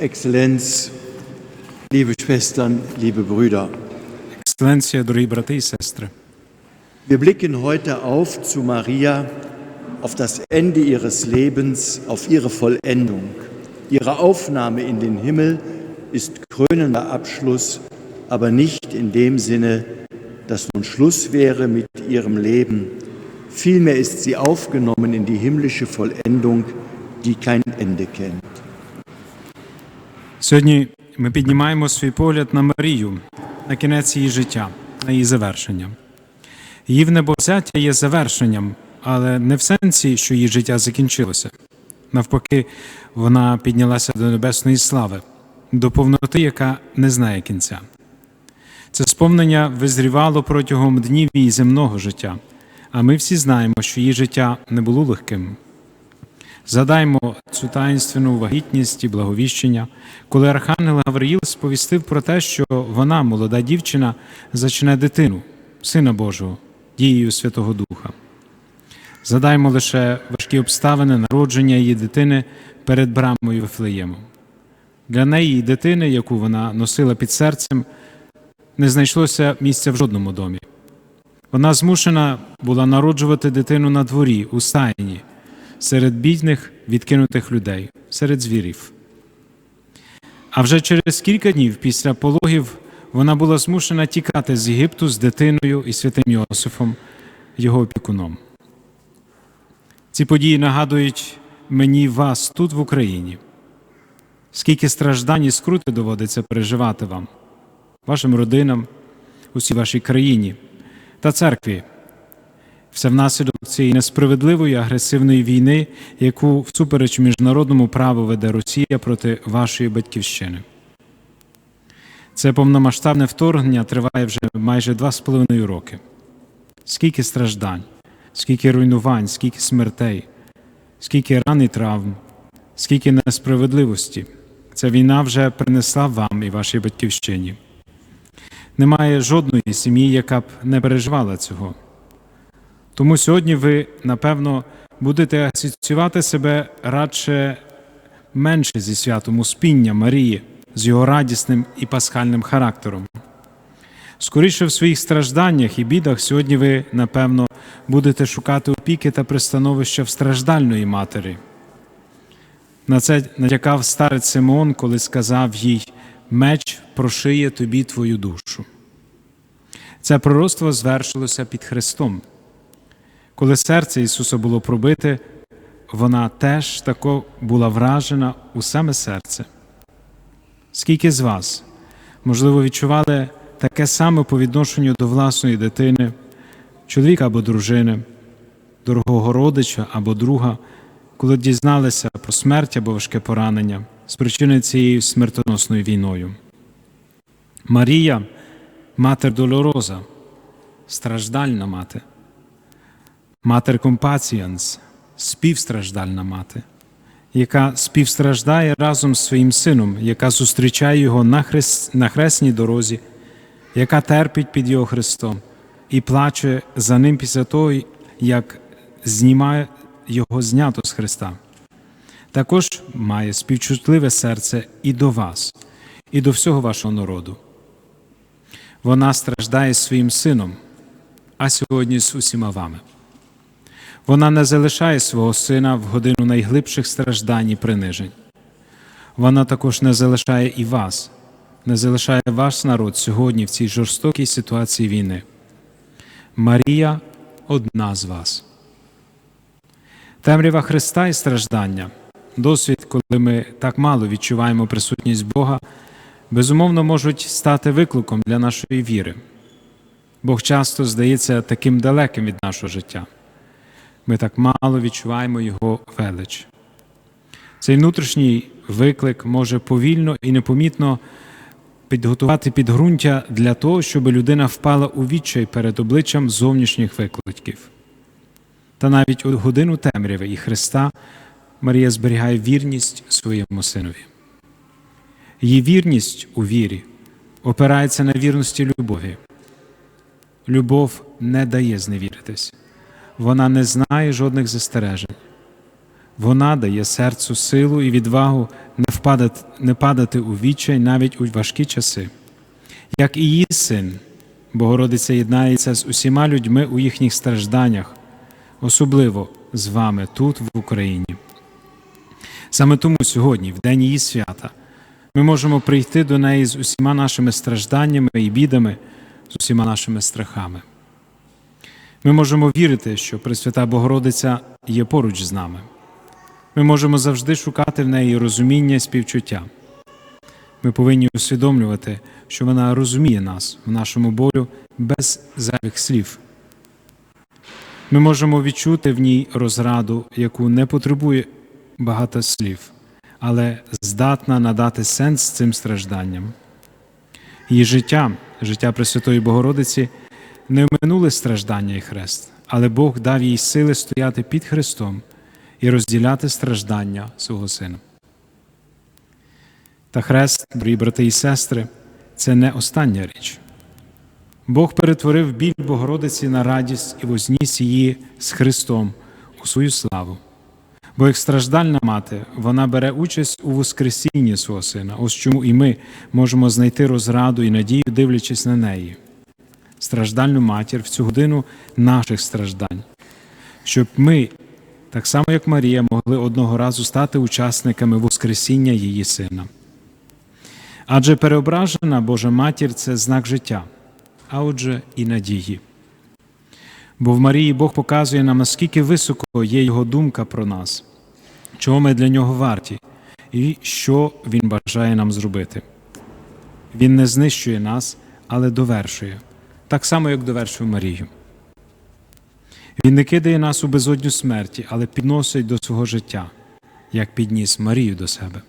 Exzellenz, liebe Schwestern, liebe Brüder. Exzellenz, drogi braty. Wir blicken heute auf zu Maria, auf das Ende ihres Lebens, auf ihre Vollendung. Ihre Aufnahme in den Himmel ist krönender Abschluss, aber nicht in dem Sinne, dass nun Schluss wäre mit ihrem Leben. Vielmehr ist sie aufgenommen in die himmlische Vollendung, die kein Ende kennt. Сьогодні ми піднімаємо свій погляд на Марію, на кінець її життя, на її завершення. Її внебовзяття є завершенням, але не в сенсі, що її життя закінчилося. Навпаки, вона піднялася до небесної слави, до повноти, яка не знає кінця. Це сповнення визрівало протягом днів її земного життя, а ми всі знаємо, що її життя не було легким. Згадаймо цю таїнственну вагітність і благовіщення, коли Архангел Гавриїл сповістив про те, що вона, молода дівчина, зачне дитину, Сина Божого, дією Святого Духа. Згадаймо лише важкі обставини народження її дитини перед брамою Вифлеєму. Для неї і дитини, яку вона носила під серцем, не знайшлося місця в жодному домі. Вона змушена була народжувати дитину на дворі, у стайні, серед бідних відкинутих людей, серед звірів. А вже через кілька днів після пологів вона була змушена тікати з Єгипту з дитиною і святим Йосифом, його опікуном. Ці події нагадують мені вас тут, в Україні. Скільки страждань і скрути доводиться переживати вам, вашим родинам, усій вашій країні та церкві. Все внаслідок цієї несправедливої агресивної війни, яку всупереч міжнародному праву веде Росія проти вашої батьківщини. Це повномасштабне вторгнення триває вже майже два з половиною роки. Скільки страждань, скільки руйнувань, скільки смертей, скільки ран і травм, скільки несправедливості. Ця війна вже принесла вам і вашій батьківщині. Немає жодної сім'ї, яка б не переживала цього. Тому сьогодні ви, напевно, будете асоціювати себе радше менше зі святом Успіння Марії, з його радісним і пасхальним характером. Скоріше в своїх стражданнях і бідах сьогодні ви, напевно, будете шукати опіки та пристановища в страждальної матері. На це натякав старець Симеон, коли сказав їй: меч прошиє тобі твою душу. Це пророцтво звершилося під Христом. Коли серце Ісуса було пробите, вона теж тако була вражена у саме серце. Скільки з вас, можливо, відчували таке саме по відношенню до власної дитини, чоловіка або дружини, дорогого родича або друга, коли дізналися про смерть або важке поранення, спричинене цією смертоносною війною? Марія, матер долороза, страждальна мати. Матер компаціянс, співстраждальна мати, яка співстраждає разом з своїм сином, яка зустрічає його на, хрест, на хресній дорозі, яка терпить під його Христом і плаче за ним після того, як знімає його знято з Христа. Також має співчутливе серце і до вас, і до всього вашого народу. Вона страждає своїм сином, а сьогодні з усіма вами. Вона не залишає свого сина в годину найглибших страждань і принижень. Вона також не залишає і вас, не залишає ваш народ сьогодні в цій жорстокій ситуації війни. Марія одна з вас. Темрява Христа і страждання, досвід, коли ми так мало відчуваємо присутність Бога, безумовно можуть стати викликом для нашої віри. Бог часто здається таким далеким від нашого життя ми так мало відчуваємо Його велич. Цей внутрішній виклик може повільно і непомітно підготувати підґрунтя для того, щоб людина впала у відчай перед обличчям зовнішніх викликів. Та навіть у годину темряви і Христа Марія зберігає вірність своєму синові. Її вірність у вірі опирається на вірності любові. Любов не дає зневіритись. Вона не знає жодних застережень. Вона дає серцю силу і відвагу не впадати, не падати у відчай навіть у важкі часи. Як і її син, Богородиця єднається з усіма людьми у їхніх стражданнях, особливо з вами тут, в Україні. Саме тому сьогодні, в день її свята, ми можемо прийти до неї з усіма нашими стражданнями і бідами, з усіма нашими страхами. Ми можемо вірити, що Пресвята Богородиця є поруч з нами. Ми можемо завжди шукати в неї розуміння співчуття. Ми повинні усвідомлювати, що вона розуміє нас в нашому болю без зайвих слів. Ми можемо відчути в ній розраду, яку не потребує багато слів, але здатна надати сенс цим стражданням. Її життя, життя Пресвятої Богородиці, не минуле страждання і хрест, але Бог дав їй сили стояти під Христом і розділяти страждання свого Сина. Та хрест, дорогі брати і сестри, це не остання річ. Бог перетворив біль Богородиці на радість і возніс її з Христом у свою славу. Бо як страждальна мати, вона бере участь у Воскресінні свого Сина. Ось чому і ми можемо знайти розраду і надію, дивлячись на неї, страждальну матір в цю годину наших страждань, щоб ми, так само як Марія, могли одного разу стати учасниками Воскресіння її Сина. Адже переображена Божа матір це знак життя, а отже, і надії. Бо в Марії Бог показує нам, наскільки високо є Його думка про нас, чого ми для нього варті, і що Він бажає нам зробити. Він не знищує нас, але довершує, так само, як довершив Марію. Він не кидає нас у безодню смерті, але підносить до свого життя, як підніс Марію до себе.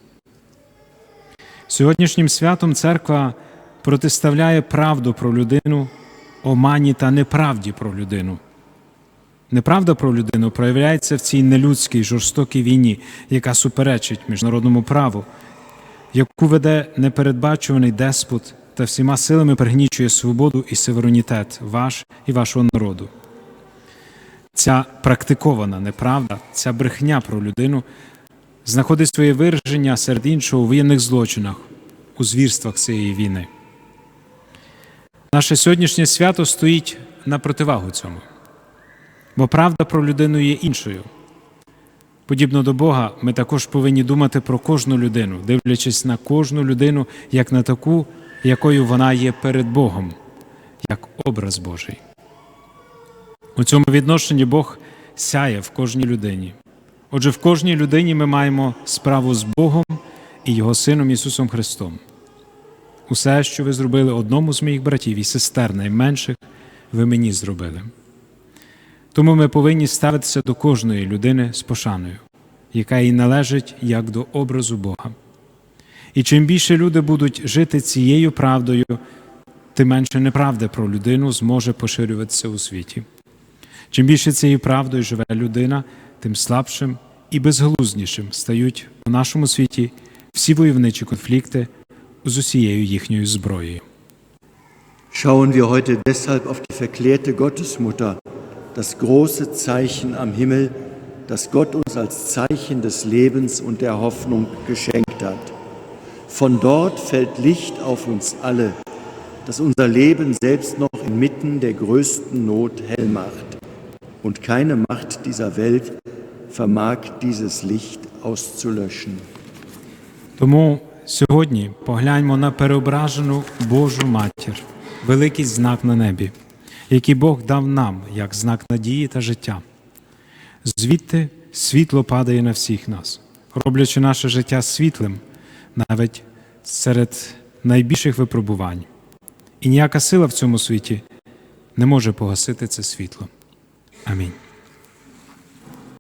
Сьогоднішнім святом церква протиставляє правду про людину омані та неправді про людину. Неправда про людину проявляється в цій нелюдській жорстокій війні, яка суперечить міжнародному праву, яку веде непередбачуваний деспот та всіма силами пригнічує свободу і суверенітет ваш і вашого народу. Ця практикована неправда, ця брехня про людину знаходить своє вираження серед іншого у воєнних злочинах, у звірствах цієї війни. Наше сьогоднішнє свято стоїть на противагу цьому, бо правда про людину є іншою. Подібно до Бога, ми також повинні думати про кожну людину, дивлячись на кожну людину як на таку, якою вона є перед Богом, як образ Божий. У цьому відношенні Бог сяє в кожній людині. Отже, в кожній людині ми маємо справу з Богом і Його Сином Ісусом Христом. Усе, що ви зробили одному з моїх братів і сестер найменших, ви мені зробили. Тому ми повинні ставитися до кожної людини з пошаною, яка їй належить як до образу Бога. І чим більше люди будуть жити цією правдою, тим менше неправди про людину зможе поширюватися у світі. Чим більше цією правдою живе людина, тим слабшим і безглузнішим стають у нашому світі всі войовничі конфлікти з усією їхньою зброєю. Schauen wir heute deshalb auf die verklärte Gottesmutter, das große Zeichen am Himmel, das Gott uns als Zeichen des Lebens und der Hoffnung geschenkt hat. Von dort fällt Licht auf uns alle, das unser Leben selbst noch inmitten der größten Not hell macht. Und keine Macht dieser Welt vermag dieses Licht auszulöschen. Тому сьогодні погляньмо на переображену Божу матір, великий знак на небі, який Бог дав нам як знак надії та життя. Звідти світло падає на всіх нас, роблячи наше життя світлим навіть серед найбільших випробувань. І ніяка сила в цьому світі не може погасити це світло. Амінь.